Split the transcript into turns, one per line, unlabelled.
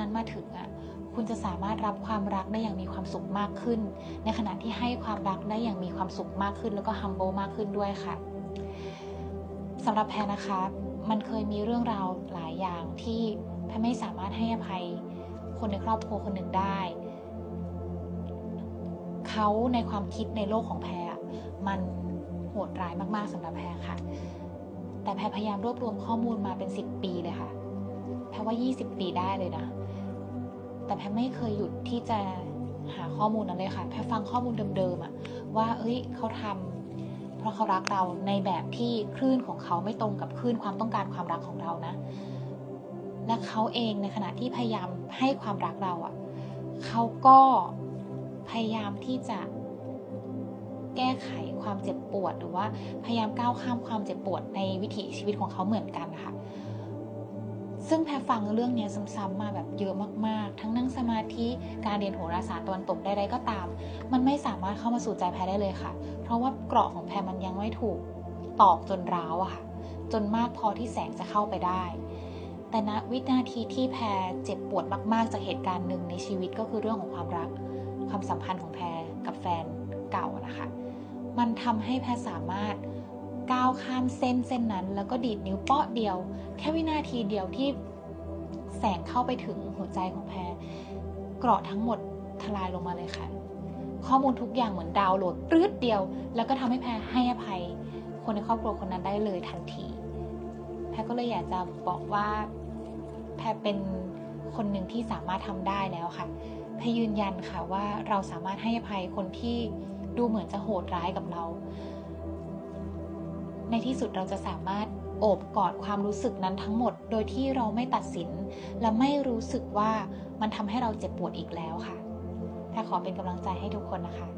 นั้นมาถึงอะคุณจะสามารถรับความรักได้อย่างมีความสุขมากขึ้น ในขณะที่ให้ความรักได้อย่างมีความสุขมากขึ้น แล้วก็ humble มากขึ้นด้วยค่ะสำหรับแพรนะคะมันเคยมีเรื่องราวหลายอย่างที่แพรไม่สามารถให้อภัยคนในครอบครัวคนหนึ่งได้ เขาในความคิดในโลกของแพรอะมันโหดร้ายมากๆสำหรับแพรค่ะ แต่แพรพยายามรวบรวมข้อมูลมาเป็น 10 ปีเลยค่ะ แพรว่า 20 ปีได้เลยนะ แต่แพรไม่เคยหยุดที่จะหาข้อมูลนั้นเลยค่ะ แพรฟังข้อมูลเดิมๆอะว่า เอ้ยเขาทำเพราะเขารักเราในแบบที่คลื่นของเขาไม่ตรงกับคลื่นความต้องการความรักของเรานะ และเขาเองในขณะที่พยายามให้ความรักเราอะเขาก็พยายามที่จะแก้ไขความเจ็บปวด หรือว่าพยายามก้าวข้ามความเจ็บปวดในวิถีชีวิตของเขาเหมือนกันค่ะ ซึ่งแพรฟังเรื่องนี้ซ้ำๆมาแบบเยอะมากๆ ทั้งนั่งสมาธิการเรียนโหราศาสตร์ตะวันตกใดๆก็ตาม มันไม่สามารถเข้ามาสู่ใจแพรได้เลยค่ะ เพราะว่าเกราะของแพรมันยังไม่ถูกตอกจนร้าวอะค่ะ จนมากพอที่แสงจะเข้าไปได้ แต่ณวินาทีที่แพรเจ็บปวดมากๆ จากเหตุการณ์หนึ่งในชีวิตก็คือเรื่องของความรัก ความสัมพันธ์ของแพรกับแฟนเก่านะคะ มันทำให้แพรสามารถ ก้าวข้ามเส้นเส้นนั้น แล้วก็ดีดนิ้วเปาะเดียว แค่วินาทีเดียวที่แสงเข้าไปถึงหัวใจของแพรเกราะทั้งหมดทลายลงมาเลยค่ะ ข้อมูลทุกอย่างเหมือนดาวน์โหลดปรื๊ดเดียว แล้วก็ทำให้แพรให้อภัย คนในครอบครัวคนนั้นได้เลยทันที แพรก็เลยอยากจะบอกว่าแพรเป็นคนหนึ่งที่สามารถทำได้แล้วค่ะแพรยืนยันค่ะว่าเราสามารถให้อภัยคนที่ดูเหมือนจะโหดร้ายกับเรา ในที่สุดเราจะสามารถโอบกอดความรู้สึกนั้นทั้งหมด โดยที่เราไม่ตัดสิน และไม่รู้สึกว่ามันทำให้เราเจ็บปวดอีกแล้วค่ะแต่ขอเป็นกำลังใจให้ทุกคนนะคะ